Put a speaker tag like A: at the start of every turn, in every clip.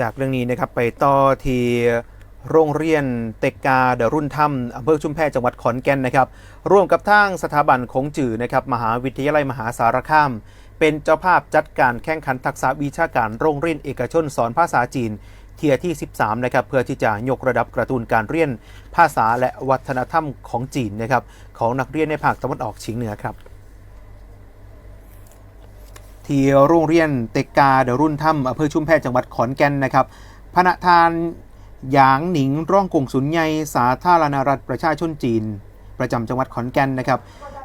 A: จากเรื่องนี้นะครับไปต่อที่โรงเรียนเตกกาเดรุ่นถ้ำอำเภอชุมแพจังหวัดขอนแก่นนะครับ ร่วมกับทางสถาบันคงจือนะครับมหาวิทยาลัยมหาสารคาม เป็นเจ้าภาพจัดการแข่งขันทักษะวิชาการโรงเรียนเอกชนสอนภาษาจีนเทียที่ 13 นะครับ เพื่อที่จะยกระดับกระตุ้นการเรียนภาษาและวัฒนธรรมของจีนนะครับของนักเรียนในภาคตะวันออกเฉียงเหนือครับ ที่โรงเรียนเตกกาเดรุ่นถ้ำอำเภอชุมแพจังหวัดขอนแก่นนะครับพระทานหยางหนิงร่องกงสุนใหญ่สาธารณรัฐประชาชนจีน ประจำจังหวัดขอนแก่นนะครับ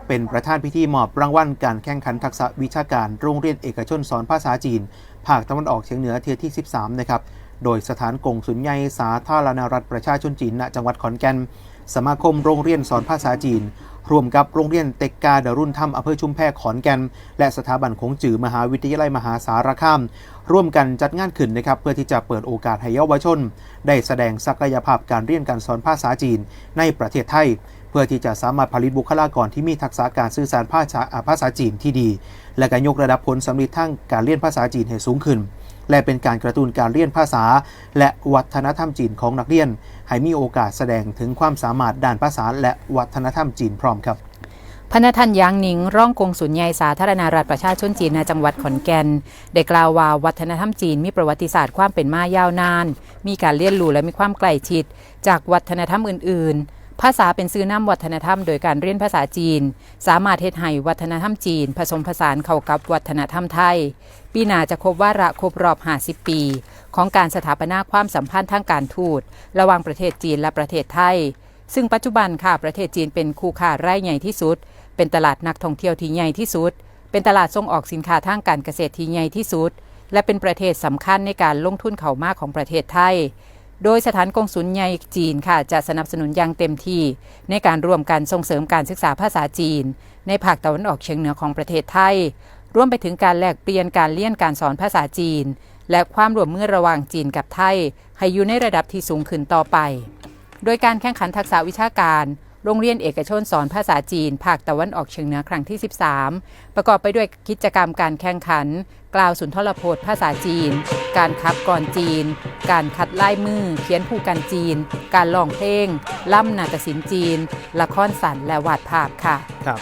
A: เป็นประธานพิธีมอบรางวัลการแข่งขันทักษะวิชาการโรงเรียนเอกชนสอนภาษาจีน ภาคตะวันออกเฉียงเหนือเทียที่ 13 นะครับ โดยสถานกงสุนใหญ่สาธารณรัฐประชาชนจีนณจังหวัดขอนแก่น สมาคมโรงเรียนสอนภาษาจีน ร่วมกับโรงเรียนเต็กกาเดรุ่นถ้ำอำเภอชุมแพขอนแก่น และสถาบันคงจือมหาวิทยาลัยมหาสารคาม ร่วมกันจัดงานขึ้นนะครับเพื่อที่จะเปิดโอกาสให้เยาวชน ได้แสดงศักยภาพการเรียนการสอนภาษาจีนในประเทศไทย เพื่อที่จะสามารถผลิตบุคลากรที่มีทักษะการสื่อสารภาษาภาษาจีนที่ดี และการยกระดับผลสำเร็จทางการเรียนภาษาจีนให้สูงขึ้น และเป็นการกระตุ้นการเรียนภาษา และวัฒนธรรมจีนของนักเรียน ให้มีโอกาสแสดงถึงความสามารถด้านภาษาและวัฒนธรรมจีนพร้อมครับ
B: พนทันยางหนิงร่องกงสุนใหญ่สาธารณรัฐประชาชนจีนในจังหวัดขอนแก่น ได้กล่าวว่าวัฒนธรรมจีนมีประวัติศาสตร์ความเป็นมายาวนาน มีการเรียนรู้และมีความใกล้ชิด จากวัฒนธรรมอื่นๆ ภาษาเป็นซื้อนำวัฒนธรรมโดยการเรียนภาษาจีน สามารถเฮ็ดให้วัฒนธรรมจีน ผสมผสานเข้ากับวัฒนธรรมไทย ปีหน้าจะครบวาระครบรอบ 50 ปี ของการสถาปนาความสัมพันธ์ทางการทูต ระหว่างประเทศจีนและประเทศไทย ซึ่งปัจจุบันค่ะประเทศจีนเป็นคู่ค้ารายใหญ่ที่สุด เป็นตลาดนักท่องเที่ยวที่ใหญ่ที่สุด เป็นตลาดส่งออกสินค้าทางการเกษตรที่ใหญ่ที่สุด และเป็นประเทศสำคัญในการลงทุนเข้ามาของประเทศไทย โดยสถานกงสุลใหญ่จีนค่ะจะสนับสนุนอย่างเต็มที่ ในการร่วมกันส่งเสริมการศึกษาภาษาจีน ในภาคตะวันออกเฉียงเหนือของประเทศไทย รวมไปถึงการแลกเปลี่ยนการเรียนการสอนภาษาจีน และความร่วมมือระหว่างจีนกับไทยให้อยู่ในระดับที่สูงขึ้นต่อไป โดยการแข่งขันทักษะวิชาการ โรงเรียนเอกชนสอนภาษาจีน ภาคตะวันออกเฉียงเหนือครั้งที่ 13 ประกอบไปด้วยกิจกรรมการแข่งขัน กล่าวสุนทรพจน์ภาษาจีน การคับกรจีน การคัดลายมือ เขียนผู้กันจีน การร้องเพลง ล่ำนาฏศิลป์จีน ละครสันและวาดภาพค่ะ
A: ครับ